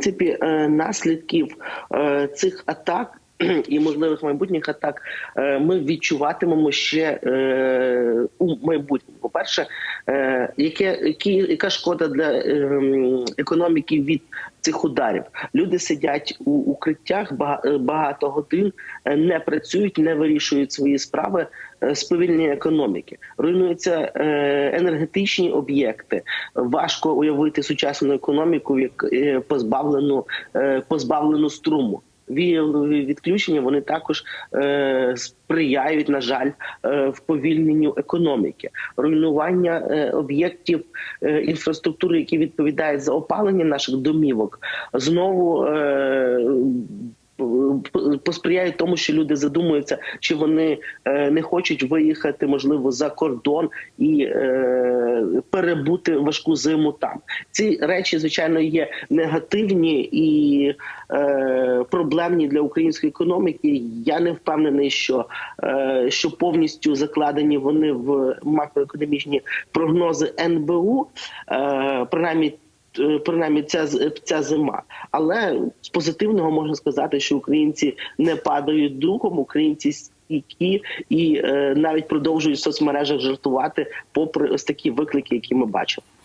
принципі, е, наслідків е, цих атак. І можливих майбутніх атак е, ми відчуватимемо ще е, у майбутньому. По перше, е, яке які, яка шкода для економіки від цих ударів? Люди сидять у укриттях бага- багато годин, не працюють, не вирішують свої справи. Сповільнення економіки руйнуються енергетичні об'єкти. Важко уявити сучасну економіку, як позбавлену позбавлену струму. Віялові відключення вони також е, сприяють, на жаль, е, вповільненню економіки, руйнування е, об'єктів е, інфраструктури, які відповідають за опалення наших домівок, знову. Е, Посприяють тому, що люди задумуються, чи вони е, не хочуть виїхати, можливо, за кордон і е, перебути важку зиму там. Ці речі, звичайно, є негативні і е, проблемні для української економіки. Я не впевнений, що, е, що повністю закладені вони в макроекономічні прогнози НБУ, е, принаймні. е, Принаймні, ця ця зима, але з позитивного можна сказати, що українці не падають духом, українці стійкі і навіть продовжують в соцмережах жартувати, попри ось такі виклики, які ми бачимо.